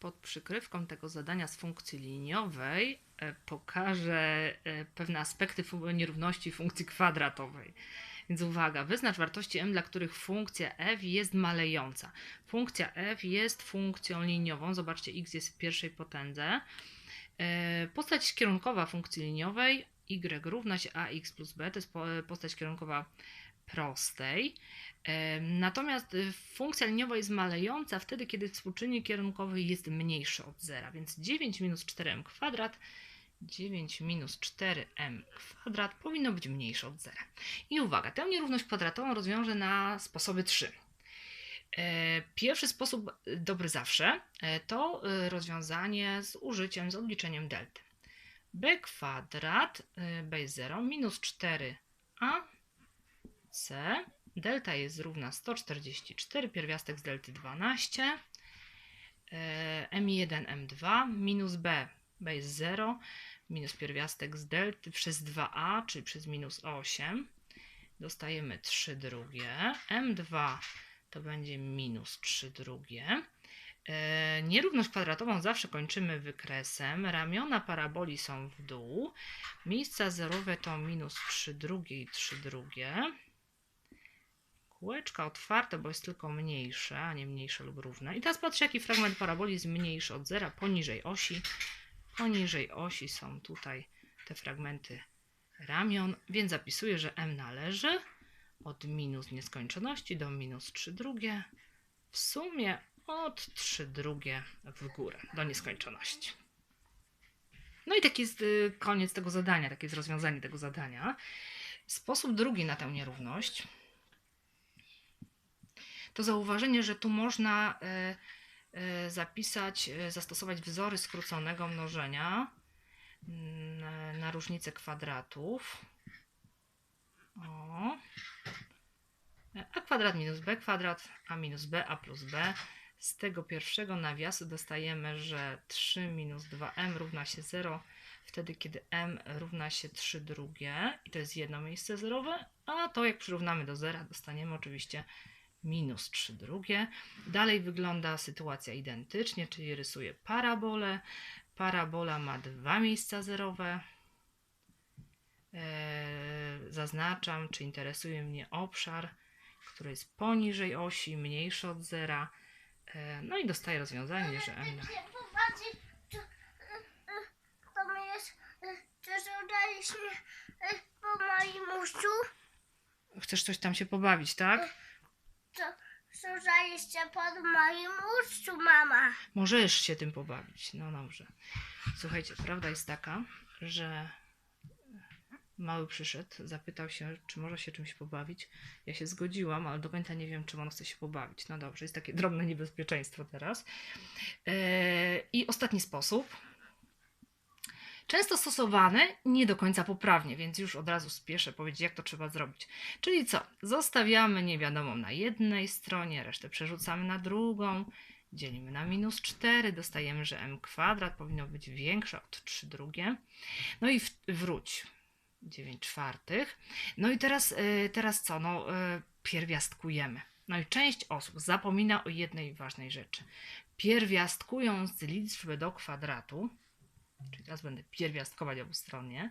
pod przykrywką tego zadania z funkcji liniowej e, pokażę e, pewne aspekty nierówności funkcji kwadratowej. Więc uwaga, wyznacz wartości m, dla których funkcja f jest malejąca. Funkcja f jest funkcją liniową. Zobaczcie, x jest w pierwszej potędze. E, Postać kierunkowa funkcji liniowej y równa się ax plus b, to jest po- postać kierunkowa prostej. Natomiast y, funkcja liniowa jest malejąca wtedy, kiedy współczynnik kierunkowy jest mniejszy od zera, więc 9 minus 4m kwadrat 9 minus 4m kwadrat powinno być mniejsze od zera. I uwaga, tę nierówność kwadratową rozwiążę na sposoby 3. E, Pierwszy sposób, dobry zawsze, e, to y, rozwiązanie z użyciem, z odliczeniem delty. b kwadrat, y, b jest 0, minus 4a c, delta jest równa 144, pierwiastek z delty 12, e, m1, m2, minus b, b jest 0, minus pierwiastek z delty przez 2a, czyli przez minus 8, dostajemy 3 drugie, m2 to będzie minus 3 drugie. E, Nierówność kwadratową zawsze kończymy wykresem. Ramiona paraboli są w dół. Miejsca zerowe to minus 3 drugie i 3 drugie. Kółeczka otwarte, bo jest tylko mniejsze, a nie mniejsze lub równe. I teraz patrzę, jaki fragment paraboli jest mniejszy od zera poniżej osi. Poniżej osi są tutaj te fragmenty ramion, więc zapisuję, że m należy od minus nieskończoności do minus 3 drugie. W sumie od 3 drugie w górę do nieskończoności. No i taki jest y, koniec tego zadania, takie jest rozwiązanie tego zadania. Sposób drugi na tę nierówność to zauważenie, że tu można e, e, zapisać, e, zastosować wzory skróconego mnożenia mm, na, różnicę kwadratów. O. A kwadrat minus b kwadrat, a minus b, a plus b. Z tego pierwszego nawiasu dostajemy, że 3 minus 2m równa się 0, wtedy kiedy m równa się 3 drugie i to jest jedno miejsce zerowe, a to jak przyrównamy do zera dostaniemy oczywiście minus 3 drugie. Dalej wygląda sytuacja identycznie, czyli rysuję parabolę. Parabola ma dwa miejsca zerowe. Eee, zaznaczam, czy interesuje mnie obszar, który jest poniżej osi, mniejszy od zera. Eee, no i dostaję rozwiązanie, że m. Y, y, to my jest, y, po moim uszczu. Chcesz coś tam się pobawić, tak? Co zadaliście pod moim uszczu, mama. Możesz się tym pobawić. No dobrze. Słuchajcie, prawda jest taka, że mały przyszedł, zapytał się, czy może się czymś pobawić. Ja się zgodziłam, ale do końca nie wiem, czym on chce się pobawić. No dobrze, jest takie drobne niebezpieczeństwo teraz. Eee, I ostatni sposób. Często stosowany, nie do końca poprawnie, więc już od razu spieszę powiedzieć, jak to trzeba zrobić. Czyli co? Zostawiamy niewiadomą na jednej stronie, resztę przerzucamy na drugą, dzielimy na minus 4, dostajemy, że m kwadrat powinno być większe od 3 drugie. No i w, wróć. 9 czwartych. No i teraz, y, teraz co? No, y, pierwiastkujemy. No i część osób zapomina o jednej ważnej rzeczy. Pierwiastkując liczbę do kwadratu, czyli teraz będę pierwiastkować obustronnie,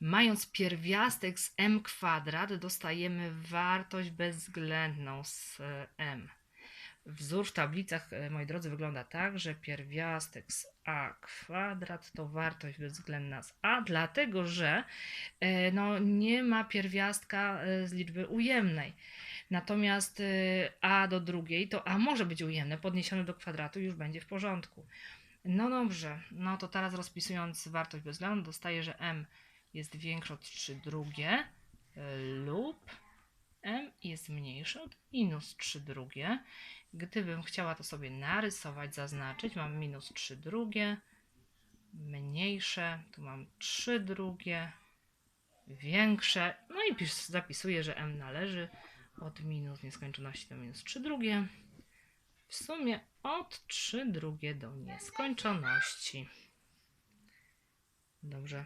mając pierwiastek z m kwadrat, dostajemy wartość bezwzględną z m. Wzór w tablicach, e, moi drodzy, wygląda tak, że pierwiastek z a kwadrat to wartość bezwzględna z a, dlatego że e, no, nie ma pierwiastka e, z liczby ujemnej. Natomiast a do drugiej to a może być ujemne, podniesione do kwadratu już będzie w porządku. No dobrze, no to teraz rozpisując wartość bezwzględną dostaję, że m jest większe od 3 drugie e, lub m jest mniejsze od minus 3 drugie. Gdybym chciała to sobie narysować, zaznaczyć, mam minus 3 drugie, mniejsze, tu mam 3 drugie, większe, no i pis- zapisuję, że m należy od minus nieskończoności do minus 3 drugie. W sumie od 3 drugie do nieskończoności. Dobrze.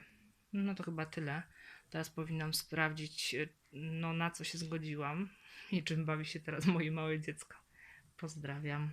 No to chyba tyle. Teraz powinnam sprawdzić, e, no, na co się zgodziłam i czym bawi się teraz moje małe dziecko. Pozdrawiam.